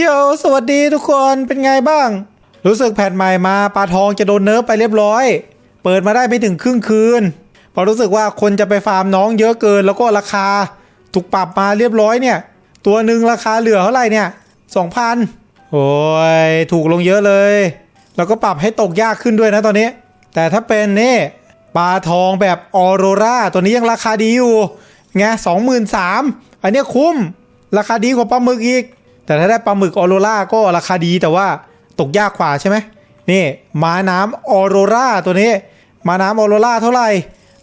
โยสวัสดีทุกคนเป็นไงบ้าง รู้สึกแผ่นใหม่มาปลาทองจะโดนเนิร์ฟไปเรียบร้อย เปิดมาได้ไม่ถึงครึ่งคืนเพอรู้สึกว่าคนจะไปฟาร์มน้องเยอะเกินแล้วก็ราคา ถูกปรับมาเรียบร้อยเนี่ย ตัวหนึ่งราคาเหลือเท่าไหร่เนี่ยสองพันโอ้ยถูกลงเยอะเลย แล้วก็ปรับให้ตกยากขึ้นด้วยนะตอนนี้ แต่ถ้าเป็นนี่ปลาทองแบบออโรราตัวนี้ยังราคาดีอยู่ไงสองหมื่นสามอันนี้คุ้ม ราคาดีกว่าปลาหมึกอีก แต่ถ้าได้ปลาหมึกออโรราก็ราคาดีแต่ว่าตกยากกว่าใช่ไหมนี่ม้าน้ำออโรราตัวนี้ม้าน้ำออโรราเท่าไหร่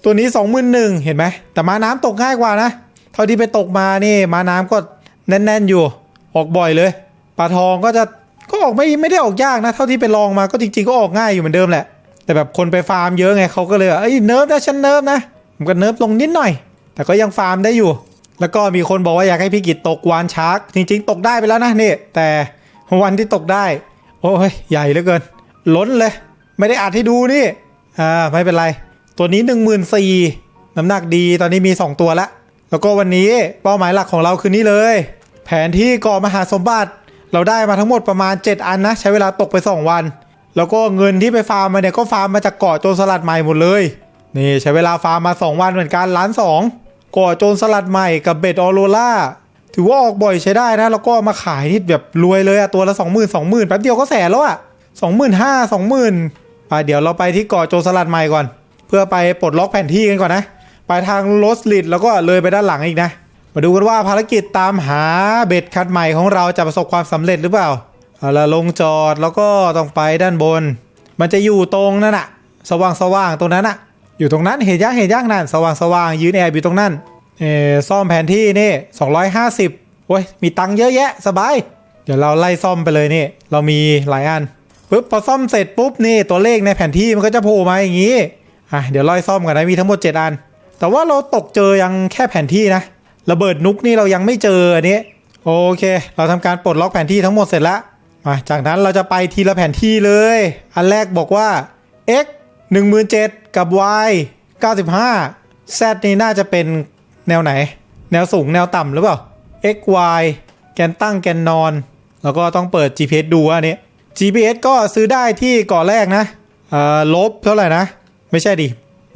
ตัวนี้21,000เห็นไหมแต่ม้าน้ำตกง่ายกว่านะ เท่าที่ไปตกมานี่ม้าน้ำก็แน่นๆอยู่ ออกบ่อยเลยปลาทองก็จะก็ออกไม่ไม่ได้ออกยากนะ เท่าที่ไปลองมาก็จริงๆก็ออกง่ายอยู่เหมือนเดิมแหละ แต่แบบคนไปฟาร์มเยอะไงเขาก็เลยว่าเอ้ยเนิร์ฟนะฉันเนิร์ฟนะผมก็เนิร์ฟลงนิดหน่อย แต่ก็ยังฟาร์มได้อยู่ แล้วก็มีคนบอกว่าอยากให้พี่กิจตกวานชาร์กจริง ๆ ตกได้ไปแล้วนะนี่ แต่วันที่ตกได้ โอ้ยใหญ่เหลือเกิน ล้นเลย ไม่ได้อัดให้ดูนี่อ่าไม่เป็นไร ตัวนี้ 1 4 0 0 0น้ำหนักดีตอนนี้มี 2 ตัวละ แล้วก็วันนี้เป้าหมายหลักของเราคือนี่เลย แผนที่ก่อมหาสมบัติ เราได้มาทั้งหมดประมาณ 7 อันนะ ใช้เวลาตกไป 2 วัน แล้วก็เงินที่ไปฟาร์มมาเนี่ยก็ฟาร์มมาจากเกาะโจรสลัดใหม่หมดเลยนี่ใช้เวลาฟาร์มมา 2 วันเหมือนกันล้านสอง กาะโจรสลัดใหม่กับเบ็ดออโรล่าถือว่าออกบ่อยใช้ได้นะ แล้วก็มาขายนี่แบบรวยเลยอะตัวละ2 0 0 0 0 2 0 0 0 0แป๊บเดียวก็แสนแล้วอะ25,000 20,000ไปเดี๋ยวเราไปที่เกาะโจรสลัดใหม่ก่อน เพื่อไปปลดล็อกแผนที่กันก่อนนะไปทางโรสลิดแล้วก็เลยไปด้านหลังอีกนะ มาดูกันว่าภารกิจตามหาเบ็ดคัดใหม่ของเราจะประสบความสำเร็จหรือเปล่าเอาละลงจอดแล้วก็ต้องไปด้านบน มันจะอยู่ตรงนั่นอะสว่างสว่างๆตรงนั้นอะ อยู่ตรงนั้นเห็นยักเห็นยักนั่นสว่างสว่างยืนแอบอยู่ตรงนั้นเออซ่อมแผนที่นี่250โอ้ยมีตังค์เยอะแยะสบาย เดี๋ยวเราไล่ซ่อมไปเลยนี่ เรามีหลายอันปุ๊บพอซ่อมเสร็จปุ๊บนี่ตัวเลขในแผนที่มันก็จะโผล่มาอย่างนี้อะเดี๋ยวไล่ซ่อมกันนะมีทั้งหมด 7 อัน แต่ว่าเราตกเจอยังแค่แผนที่นะระเบิดนุกนี่เรายังไม่เจออันนี้โอเค เราทำการปลดล็อกแผนที่ทั้งหมดเสร็จแล้วมาจากนั้นเราจะไปทีละแผนที่เลย อันแรกบอกว่า x 17,000 กับ y 95 z นี่น่าจะเป็นแนวไหน แนวสูงแนวต่ำหรือเปล่า x y แกนตั้งแกนนอน แล้วก็ต้องเปิด GPS ดูอันนี้ GPS ก็ซื้อได้ที่เก่อแรกนะลบเท่าไหร่นะ ไม่ใช่ดิ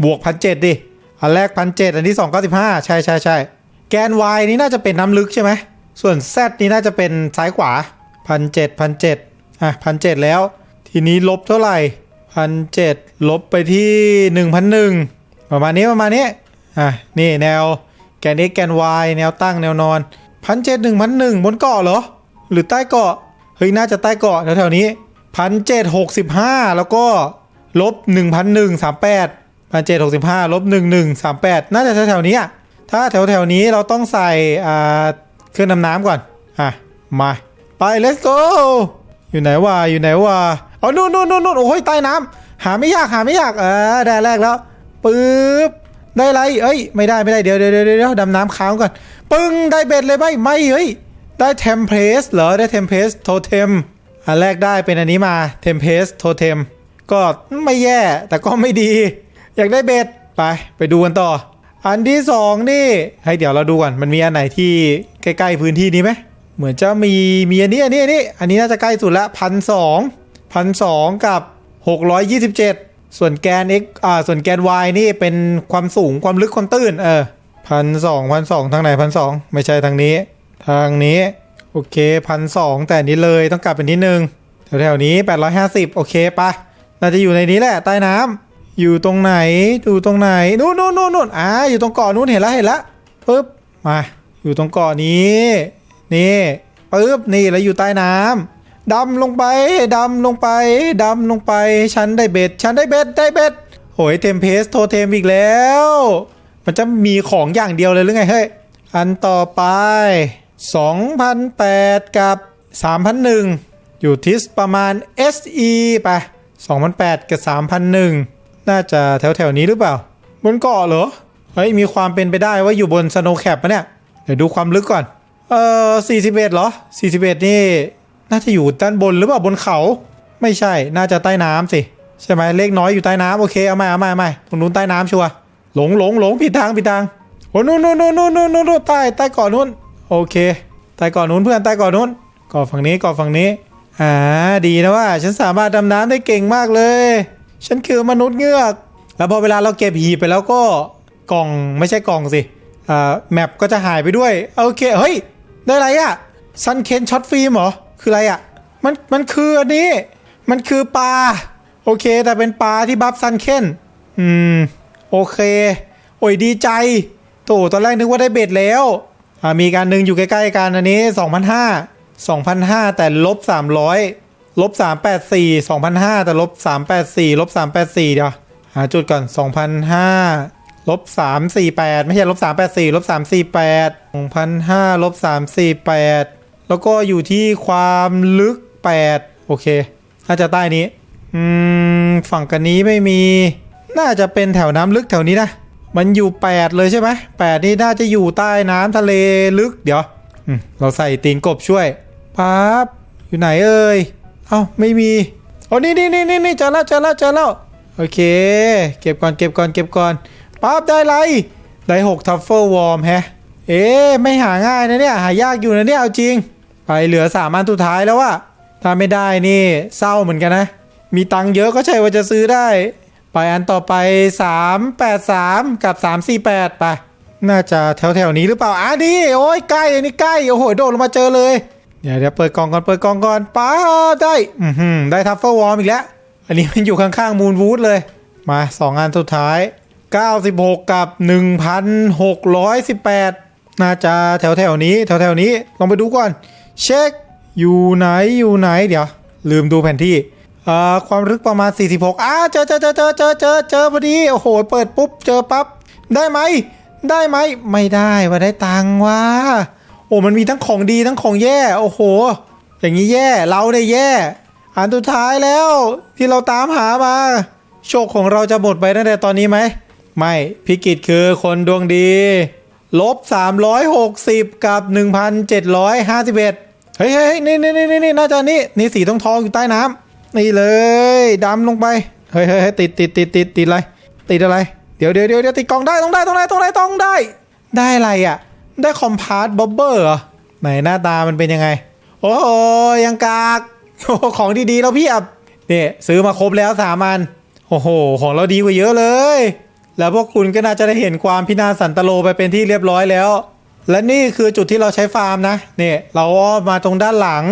บวกพันเดิ อันแรกพันเอันที่สองเก้าสิบห้าใช่ใช่ใช่แกน y นี้น่าจะเป็นน้ำลึกใช่ไหม ส่วน z นี้น่าจะเป็นซ้ายขวาพันเจ็ดพันเจ็ดอะพันเจ็ดแล้ว ทีนี้ลบเท่าไหร่ พันเจ็ดลบไปที่หนึ่งพันหนึ่งประมาณนี้ประมาณนี้อะนี่แนวแกน x แกน y แนวตั้งแนวนอนพันเจ็ดหนึ่งพันหนึ่งบนเกาะเหรอ หรือใต้เกาะเฮ้ยน่าจะใต้เกาะแถวๆนี้พันเจ็ดหกสิบห้าแล้วก็ลบหนึ่งพันหนึ่งสามแปดพันเจ็ดหกสิบห้าลบหนึ่งหนึ่งสามแปดน่าจะแถวๆนี้อะถ้าแถวๆนี้เราต้องใส่อ่าเครื่องดำน้ำก่อนอะมาไป let's go อยู่ไหนวะอยู่ไหนวะ อ๋อนู่นนู่นนู่นนู่นโอ้ยใต้น้ำหาไม่ยากหาไม่ยากเออได้แรกแล้วปึ๊บได้ไรเอ้ยไม่ได้ไม่ได้เดี๋ยวเดี๋ยวเดี๋ยวเดี๋ยวดำน้ำค้างก่อนปึ้งได้เบ็ดเลยไหมไม่เฮ้ยได้เทมเพลสเหรอได้เทมเพลสโทเทมอันแรกได้เป็นอันนี้มาเทมเพลสโทเทมก็ไม่แย่แต่ก็ไม่ดี อยากได้เบ็ดไปไปดูกันต่อ อันที่สองนี่ให้เดี๋ยวเราดูก่อนมันมีอันไหนที่ใกล้ๆพื้นที่นี้ไหมเหมือนจะมีมีอันนี้อันนี้อันนี้อันนี้น่าจะใกล้สุดละพันสอง พันสองกับหกร้อยยี่สิบเจ็ดส่วนแกน x อ่าส่วนแกน y นี่เป็นความสูงความลึกความตื้น เออพันสองพันสองทางไหนพันสองไม่ใช่ทางนี้ ทางนี้ โอเคพันสองแต่นี้เลยต้องกลับเป็นนิดนึงแถวๆนี้ 850 โอเคปะน่าจะอยู่ในนี้แหละใต้น้ำอยู่ตรงไหนอยู่ตรงไหนนู่นนู่นนู่นนู่นอ่าอยู่ตรงเกาะนู้นเห็นแล้วเห็นแล้วปึ๊บมาอยู่ตรงเกาะนี้ นี่ปึ๊บนี่แล้วอยู่ใต้น้ำ ดำลงไปดำลงไปดำลงไปฉันได้เบ็ดฉันได้เบ็ดได้เบ็ดโหยเทมเพสโทเทมอีกแล้ว มันจะมีของอย่างเดียวเลยหรือไงเฮ้ยอันต่อไป 2,008 กับ 3,001 อยู่ทิสประมาณ SE ไป2,008 กับ 3,001 น่าจะแถวแถวๆนี้หรือเปล่า บนเกาะเหรอ เฮ้ย มีความเป็นไปได้ว่าอยู่บนสโนว์แคปปะเนี่ย เดี๋ยวดูความลึกก่อน เออ41 เหรอ 41 นี่ น่าจะอยู่ด้านบนหรือเปล่าบนเขา ไม่ใช่ น่าจะใต้น้ำสิ ใช่ไหมเลขน้อยอยู่ใต้น้ำโอเคเอาใหม่เอาใหม่เอาใหม่ตรงนู้นใต้น้ำชัวหลงหลงหลงผิดทางผิดทางโอ้นู่นนู่นนู่นนู่นนู่นนู่นใต้ใต้เกาะนู้นโอเคใต้เกาะนู้นเพื่อนใต้เกาะนู้นเกาะฝั่งนี้เกาะฝั่งนี้อ่าดีนะว่า ฉันสามารถดำน้ำได้เก่งมากเลย ฉันคือมนุษย์เงือก แล้วพอเวลาเราเก็บหีบไปแล้วก็กล่องไม่ใช่กล่องสิอ่าแมปก็จะหายไปด้วยโอเคเฮ้ยได้ไรอะซันเคนช็อตฟิล์มเหรอ คืออะไรอะมันมันคืออันนี้ มันคือปลา โอเค แต่เป็นปลาที่บัฟซันเคนอืม โอเค โอ้ยดีใจโถตอนแรกนึกว่าได้เบ็ดแล้วอ่ามีการหนึ่งอยู่ใกล้ๆกันอันนี้ 2,500 2,500 แต่ลบ 300 ลบ 384 2,500 แต่ลบ 384 ลบ 384 เดี๋ยว หาจุดก่อน 2,500 ลบ 348 ไม่ใช่ลบ 384 ลบ 348 2,500 ลบ 348 แล้วก็อยู่ที่ความลึก 8 โอเค น่าจะใต้นี้ อืม ฝั่งกันนี้ไม่มี น่าจะเป็นแถวน้ำลึกแถวนี้นะ มันอยู่ 8 เลยใช่ไหม8นี่น่าจะอยู่ใต้น้ำทะเลลึก เดี๋ยวเราใส่ตีนกบช่วยปั๊บอยู่ไหนเอ่ย เอ้าไม่มีโอ้นี่นี่นี่นี่นี่เจอแล้วเจอแล้วเจอแล้วโอเค เก็บก่อนเก็บก่อนเก็บก่อนปั๊บได้ไร ได้6ทัฟเฟิลวอร์มแฮะ เอ๊ะไม่หาง่ายนะเนี่ย หายากอยู่นะเนี่ย เอาจริง ไปเหลือสามอันสุดท้ายแล้วว่ะถ้าไม่ได้นี่เศร้าเหมือนกันนะ มีตังค์เยอะก็ใช่ว่าจะซื้อได้ ไปอันต่อไป 383 กับ 348ไปน่าจะแถวแถวๆนี้หรือเปล่าอะนี่โอ้ยใกล้อันนี้ใกล้โอ้โหโดดลงมาเจอเลยเดี๋ยวเดี๋ยวเปิดกล่องก่อนเปิดกล่องก่อนป้าได้อือหือได้ทัฟเฟิลวอร์มอีกแล้ว อันนี้มันอยู่ข้างๆมูนวูดเลย มาสองอันสุดท้าย 96 กับ 1,618 น่าจะแถวแถวๆนี้แถวแถวๆนี้ลองไปดูก่อน เช็คอยู่ไหนอยู่ไหนเดี๋ยว ลืมดูแผนที่เอ่อความลึกประมาณ 46อ้าเจอเจอเจอเจอเจอเจอเจอพอดีโอ้โห เปิดปุ๊บเจอปั๊บได้ไหม ได้ไหม ไม่ได้ว่าได้ตังค์ว่าโอ้มันมีทั้งของดีทั้งของแย่โอ้โห อย่างนี้แย่เราได้แย่อันสุดท้ายแล้วที่เราตามหามา โชคของเราจะหมดไปตั้งแต่ตอนนี้ไหม ไม่พิกิจคือคนดวงดี ลบ 360 กับ 1,751 เฮ้ยเฮ้ยนี่นี่นี่นี่น่าจะนี่นี่สีทองทองอยู่ใต้น้ำนี่เลยดำลงไป เฮ้ยเฮ้ยเฮ้ยติดติดติดติดติดอะไร ติดอะไรเดี๋ยวเดี๋ยวเดี๋ยวเดี๋ยวติดกล่องได้ต้องได้ต้องได้ต้องได้ต้องได้ ได้อะไรอะ ได้คอมพาร์ตบ็อบเบอร์เหรอ ไหนหน้าตามันเป็นยังไง โอ้โหยังกากโอ้ของดีๆแล้วพี่อับเนี่ยซื้อมาครบแล้วสามัน โอ้โห ของเราดีกว่าเยอะเลย แล้วพวกคุณก็น่าจะได้เห็นความพินาศสันตโลไปเป็นที่เรียบร้อยแล้ว และนี่คือจุดที่เราใช้ฟาร์มนะเนี่ยเราอ้อมมาตรงด้านหลัง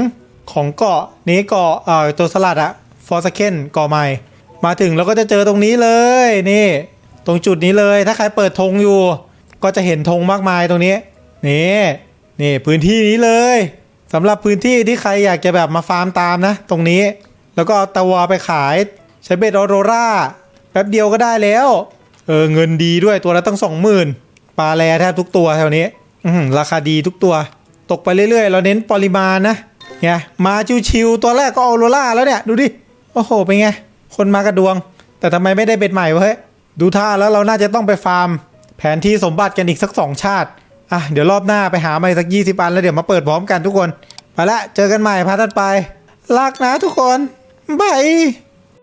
ของเกาะนี้เกาะเอ่อตัวสลัดอะฟอร์สเคนเกาะใหม่ มาถึงเราก็จะเจอตรงนี้เลยนี่ ตรงจุดนี้เลยถ้าใครเปิดธงอยู่ ก็จะเห็นธงมากมายตรงนี้นี่นี่พื้นที่นี้เลยสำหรับพื้นที่ที่ใครอยากจะแบบมาฟาร์มตามนะ ตรงนี้ แล้วก็เอาตะวาไปขายใช้เบ็ดออโรราแป๊บเดียวก็ได้แล้ว ออเงินดีด้วยตัวละตั้งสองหมื่นปลาแรแทบทุกตัวแถวนี้ อืราคาดีทุกตัว ตกไปเรื่อยๆ เราเน้นปริมาณนะเนี่ยมาชิวๆตัวแรกก็ออโรราแล้วเนี่ย ดูดิ โอ้โห เป็นไง คนมากระดวง แต่ทำไมไม่ได้เบ็ดใหม่วะเฮ้ยดูท่าแล้วเราน่าจะต้องไปฟาร์ม แผนที่สมบัติกันอีกสักสองชาติอะเดี๋ยวรอบหน้าไปหามาอีกสักยี่สิบอันแล้วเดี๋ยวมาเปิดพร้อมกันทุกคน ไปละ เจอกันใหม่พาร์ทถัดไปลากนะทุกคนบาย